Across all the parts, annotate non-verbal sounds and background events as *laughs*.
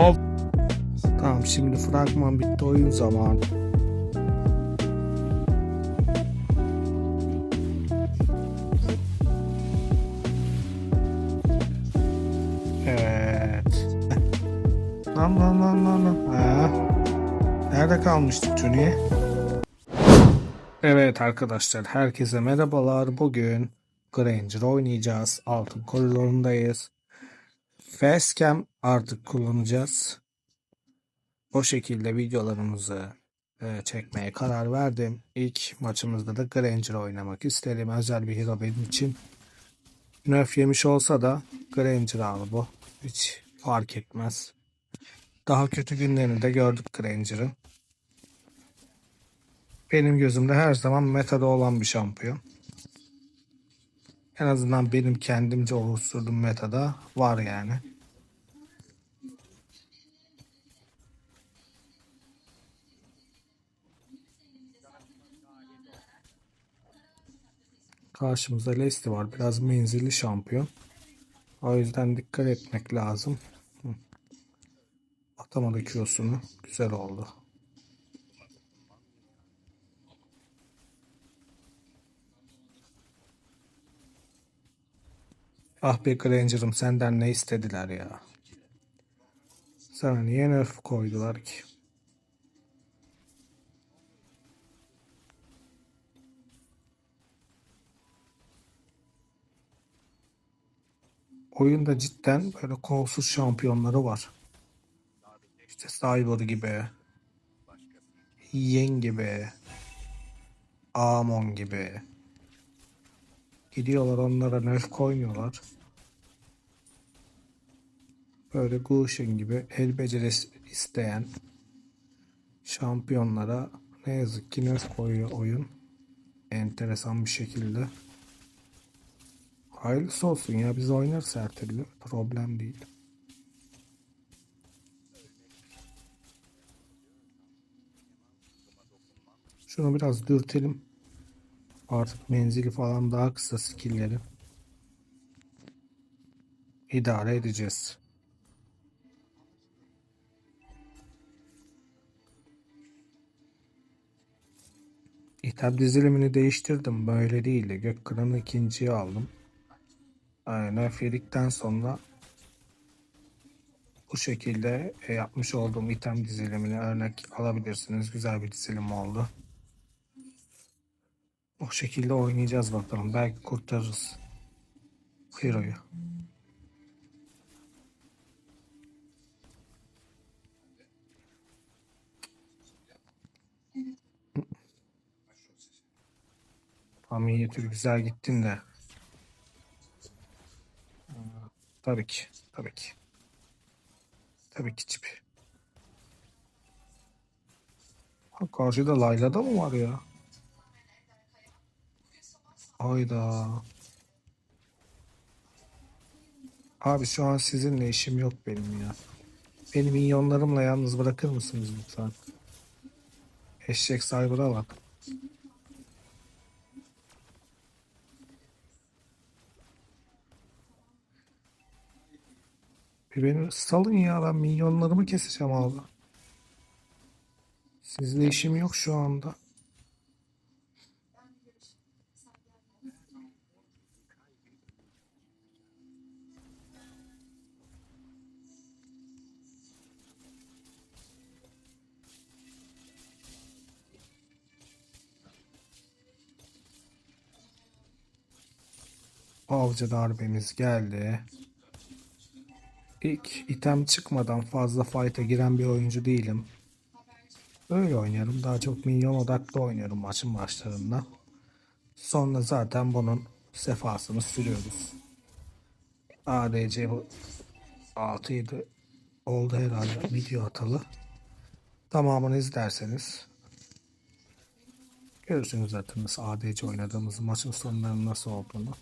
Al. Tamam şimdi fragman bitti oyun zamanı. Evet. Lan lan lan lan lan. Ha. Nerede kalmıştık Junior? Evet arkadaşlar herkese merhabalar. Bugün Granger oynayacağız. Altın koridorundayız. Facecam artık kullanacağız. O şekilde videolarımızı e, çekmeye karar verdim. İlk maçımızda da Granger oynamak istedim. Özel bir hero benim için. Nerf yemiş olsa da Granger abi bu. Hiç fark etmez. Daha kötü günlerini de gördük Granger'ın. Benim gözümde her zaman metada olan bir şampiyon. En azından benim kendimce oluşturduğum metada var yani. Karşımızda Leicester var. Biraz menzilli şampiyon. O yüzden dikkat etmek lazım. Atamadı Q'sunu. Güzel oldu. Ah be Granger'ım senden ne istediler ya. Sana niye nerf koydular ki? Oyunda cidden böyle kolsuz şampiyonları var. İşte Cyber gibi, Yen gibi, Amon gibi. Gidiyorlar onlara nerf koymuyorlar. Böyle Gushing gibi el becerisi isteyen şampiyonlara ne yazık ki nerf koyuyor oyun. Enteresan bir şekilde. Hayırlısı olsun ya biz oynarız her türlü. Problem değil. Şunu biraz dürtelim. Artık menzili falan daha kısa skillleri. İdare edeceğiz. İtab dizilimini değiştirdim. Böyle değildi. Gökkıran'ı ikinciye aldım. Aynen yedikten sonra bu şekilde e, yapmış olduğum item dizilimini örnek alabilirsiniz. Güzel bir dizilim oldu. O şekilde oynayacağız bakalım. Belki kurtarırız. Hero'yu. Minyatür güzel gittin de. Tabii ki. Tabii ki. Tabii ki çip. Karşıda Layla mı var ya? Hayda. Abi şu an sizinle işim yok benim ya. Beni minyonlarımla yalnız bırakır mısınız lütfen? Eşek Cyber'a bak. Bir beni salın ya ben minyonlarımı keseceğim abi. Sizle işim yok şu anda. Avcı darbemiz geldi. İlk item çıkmadan fazla fight'a giren bir oyuncu değilim. Öyle oynuyorum. Daha çok minyon odaklı oynuyorum maçın başlarında. Sonra zaten bunun sefasını sürüyoruz. ADC bu 6-7 oldu herhalde video atalı. Tamamını izlerseniz görürsünüz zaten nasıl ADC oynadığımız maçın sonlarının nasıl olduğunu.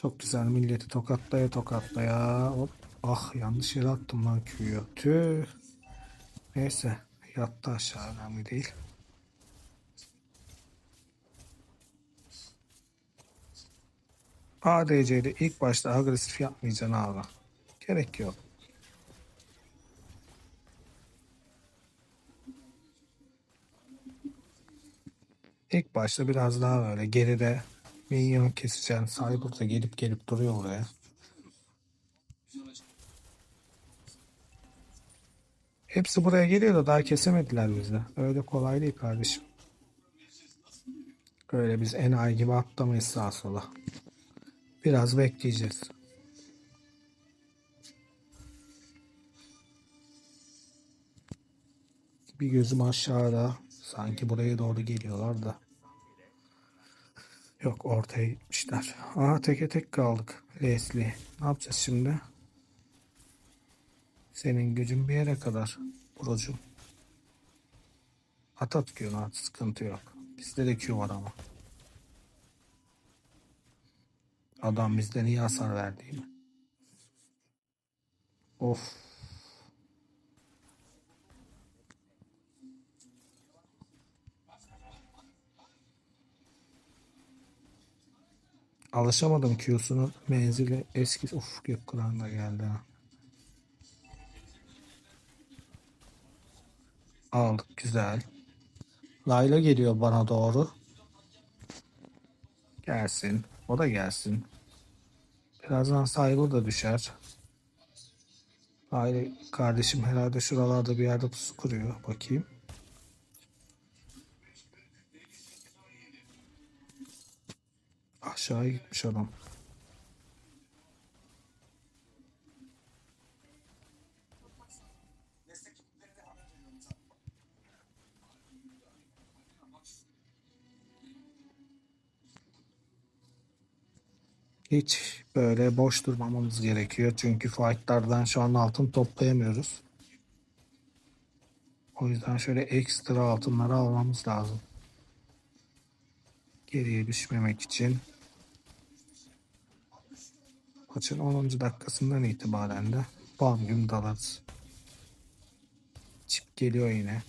Çok güzel milleti tokatlaya tokatlaya. Hop. Ah yanlış yere attım lan Q'yu. Tüh. Neyse yattı aşağı önemli değil. ADC'de ilk başta agresif yapmayacaksın abi. Gerek yok. İlk başta biraz daha böyle geride minyon keseceğin Cyber da gelip gelip duruyor oraya. Hepsi buraya geliyor da daha kesemediler bizi. Öyle kolay değil kardeşim. Öyle biz enayi gibi atlamayız sağa sola. Biraz bekleyeceğiz. Bir gözüm aşağıda. Sanki buraya doğru geliyorlar da. Yok ortaya gitmişler. Aha teke tek kaldık. Leslie. Ne yapacağız şimdi? Senin gücün bir yere kadar. Brocum. At at at. Sıkıntı yok. Bizde de Q var ama. Adam bizden iyi hasar verdi mi? Of. Alışamadım Q'sunun menzili eski. Uf Gökkuran da geldi. Aldık güzel. Layla geliyor bana doğru. Gelsin. O da gelsin. Birazdan Cyber da düşer. Layla kardeşim herhalde şuralarda bir yerde pusu kuruyor. Bakayım. Aşağıya gitmiş adam. Hiç böyle boş durmamamız gerekiyor. Çünkü fightlardan şu an altın toplayamıyoruz. O yüzden şöyle ekstra altınları almamız lazım. Geriye düşmemek için. Maçın 10. dakikasından itibaren de bam güm dalarız. Çip geliyor yine.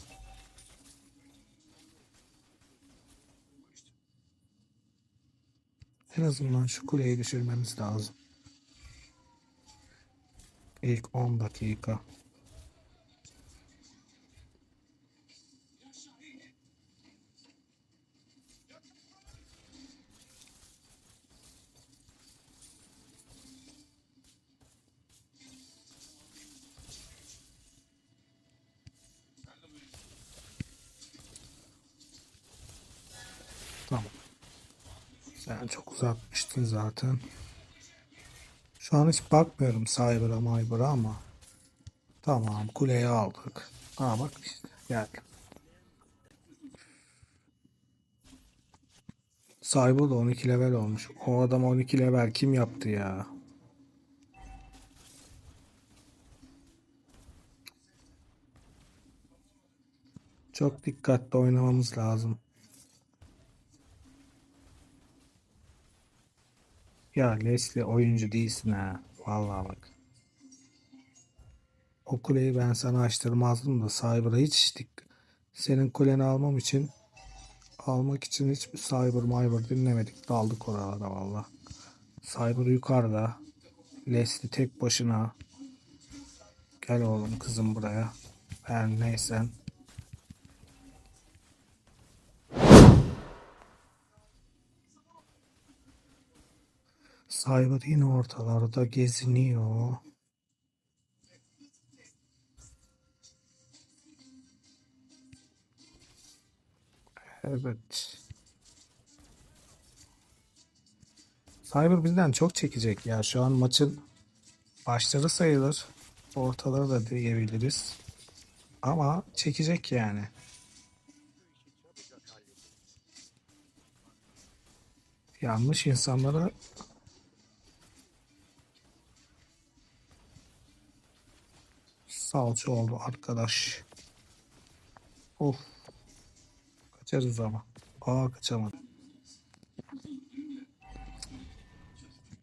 En azından şu kuleyi düşürmemiz lazım. İlk 10 dakika. Sen çok uzatmıştın zaten. Şu an hiç bakmıyorum Cyber'a Myber'a ama. Tamam kuleyi aldık. Aa bak işte gel. Cyber da 12 level olmuş. O adam 12 level kim yaptı ya? Çok dikkatli oynamamız lazım. Ya Leslie oyuncu değilsin ha. Vallahi bak. O kuleyi ben sana açtırmazdım da Cyber'a hiç dik. Senin kuleni almam için almak için hiçbir Cyber Myber dinlemedik. Daldık oralara valla. Cyber yukarıda. Leslie tek başına. Gel oğlum kızım buraya. Ben neysen. Cyber yine ortalarda geziniyor. Evet. Cyber bizden çok çekecek ya. Şu an maçın başları sayılır. Ortaları da diyebiliriz. Ama çekecek yani. Yanlış insanlara salça oldu arkadaş. Of. Kaçarız ama. Aa kaçamadım.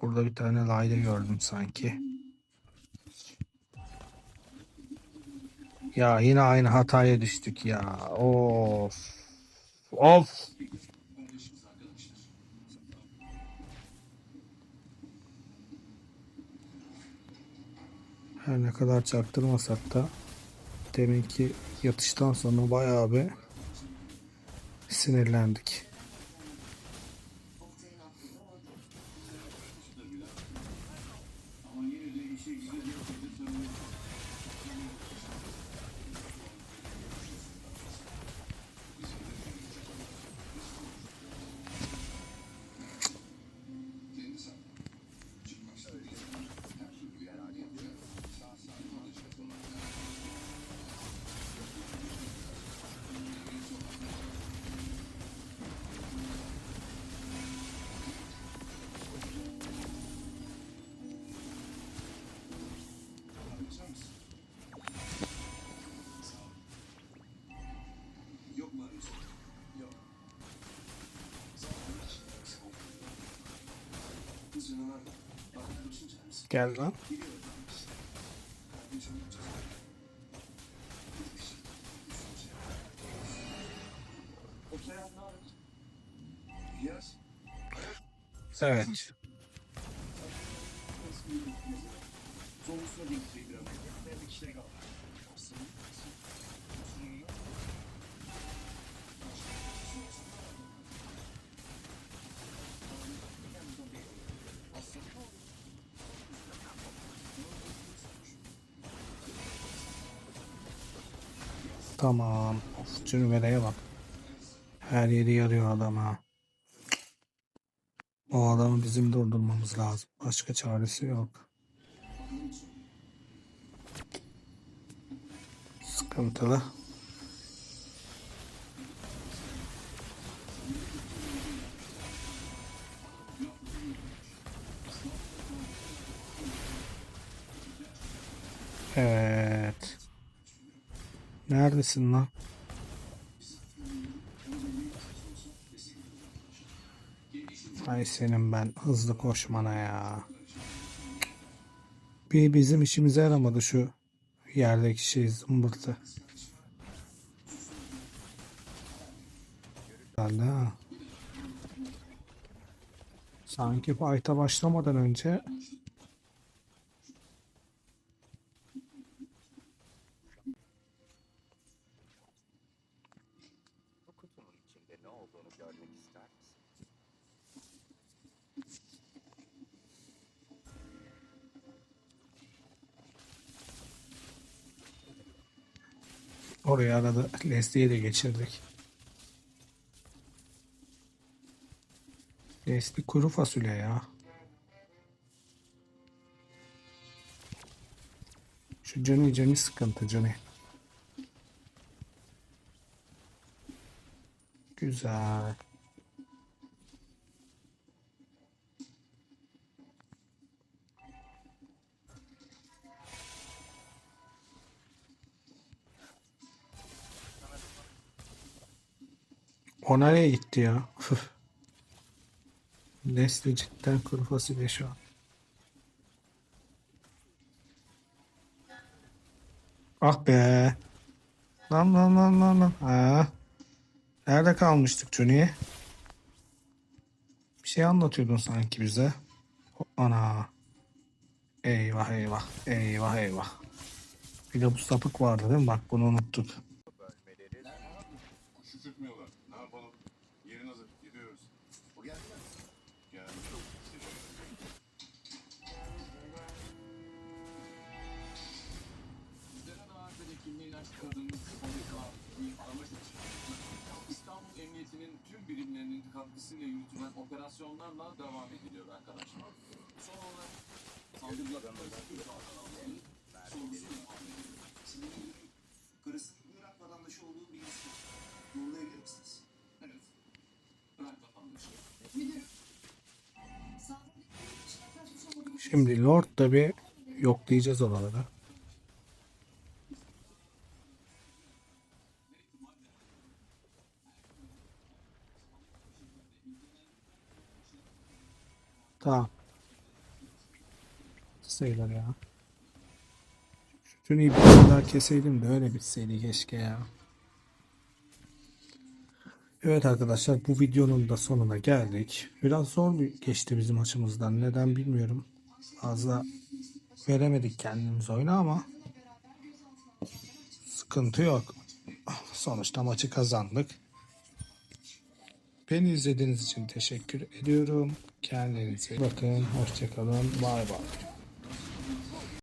Burada bir tane layla gördüm sanki. Ya yine aynı hataya düştük ya. Of. Of. Her ne kadar çaktırmasak da deminki yatıştan sonra bayağı bir sinirlendik. Gel lan. Evet. Tamam. Of, Cünüvele'ye bak. Her yeri yarıyor adam ha. O adamı bizim durdurmamız lazım. Başka çaresi yok. Sıkıntılı. Evet. Neredesin lan? Ay senin ben hızlı koşmana ya. Bir bizim işimize yaramadı şu yerdeki şey zımbırtı. Herhalde ha. Sanki fight'a başlamadan önce Leslie'yi de geçirdik. Leslie kuru fasulye ya. Şu Johnny Johnny sıkıntı Johnny. Güzel. O nereye gitti ya? *laughs* Nesli cidden kuru fasulye şu an. Ah be. Lan lan lan lan lan. Ha. Nerede kalmıştık Johnny? Bir şey anlatıyordun sanki bize. Ana. Eyvah eyvah. Eyvah eyvah. Bir de bu sapık vardı değil mi? Bak bunu unuttuk. Katkısıyla yürütülen operasyonlarla devam ediliyor arkadaşlar. Son olarak saldırılardan sorusu Karısının Irak vatandaşı olduğu bilgisi. Yollayabilir misiniz? Evet. Bırak vatandaşı. Şimdi Lord da bir yoklayacağız oraları. Tamam. Sayılır ya. Şunu bir daha keseydim de öyle bitseydi keşke ya. Evet arkadaşlar bu videonun da sonuna geldik. Biraz zor bir geçti bizim açımızdan. Neden bilmiyorum. Fazla veremedik kendimiz oyunu ama sıkıntı yok. Sonuçta maçı kazandık. Beni izlediğiniz için teşekkür ediyorum. Kendinize bakın. Hoşçakalın. Bay bay.